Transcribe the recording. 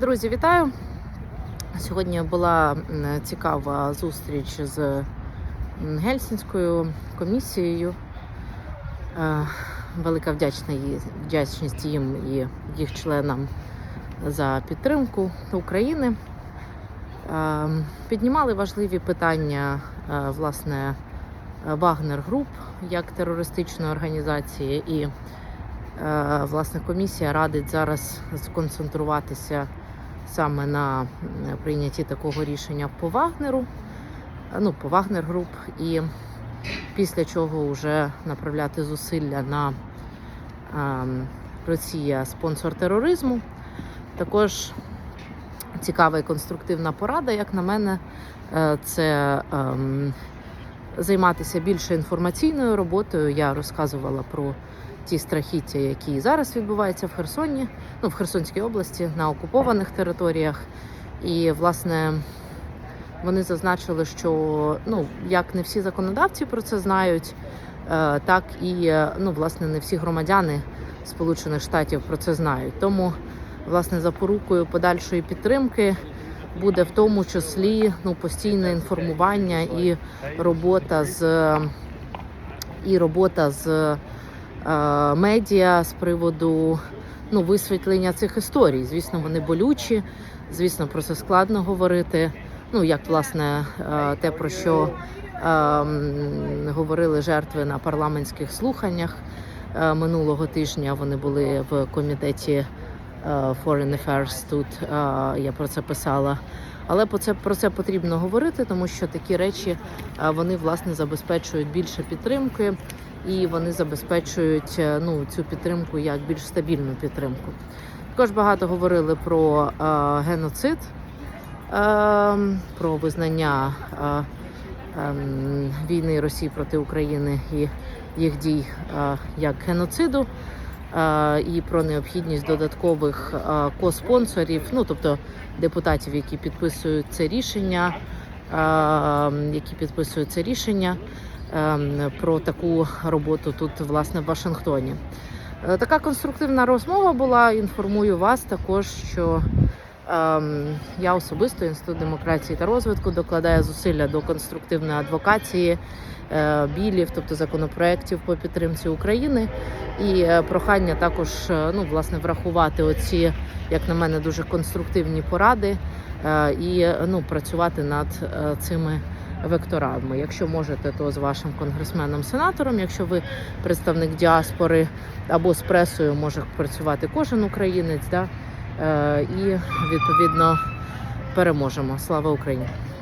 Друзі, вітаю! Сьогодні була цікава зустріч з Гельсінською комісією. Е, Велика вдячність їм і їх членам за підтримку України. Е, Піднімали важливі питання е, власне Вагнер Груп як терористичної організації і власне комісія радить зараз сконцентруватися саме на прийнятті такого рішення по Вагнеру, ну по Вагнер Груп, і після чого вже направляти зусилля на ем, Росія спонсор тероризму. Також цікава і конструктивна порада, як на мене, е, це ем, займатися більше інформаційною роботою. Я розказувала про ті страхіття, які зараз відбуваються в Херсоні, ну в Херсонській області, на окупованих територіях. І власне вони зазначили, що ну як не всі законодавці про це знають, е, так і е, ну власне не всі громадяни Сполучених Штатів про це знають. Тому власне запорукою подальшої підтримки буде в тому числі ну постійне інформування і робота з і робота з медіа з приводу ну, висвітлення цих історій. Звісно, вони болючі, звісно, про це складно говорити. Ну, як власне е, те, про що е, говорили жертви на парламентських слуханнях е, минулого тижня. Вони були в комітеті е, Foreign Affairs тут. е, Я про це писала. Але про це про це потрібно говорити, тому що такі речі е, вони власне забезпечують більше підтримки, і вони забезпечують е, ну цю підтримку як більш стабільну підтримку. Також багато говорили про е, геноцид, е, про визнання е, ем, війни Росії проти України і їх дій е, як геноциду. І про необхідність додаткових коспонсорів, ну тобто депутатів, які підписують це рішення, які підписують це рішення про таку роботу тут, власне, в Вашингтоні. Е, Така конструктивна розмова була. Інформую вас також, що я особисто інститут демократії та розвитку докладає зусилля до конструктивної адвокації е, білів, тобто законопроєктів по підтримці України, і е, прохання також е, ну власне врахувати оці, як на мене, дуже конструктивні поради і ну працювати над цими векторами. Якщо можете, то з вашим конгресменом-сенатором. Якщо ви представник діаспори або з пресою, може працювати кожен українець. Да? Е, І відповідно переможемо. Слава Україні!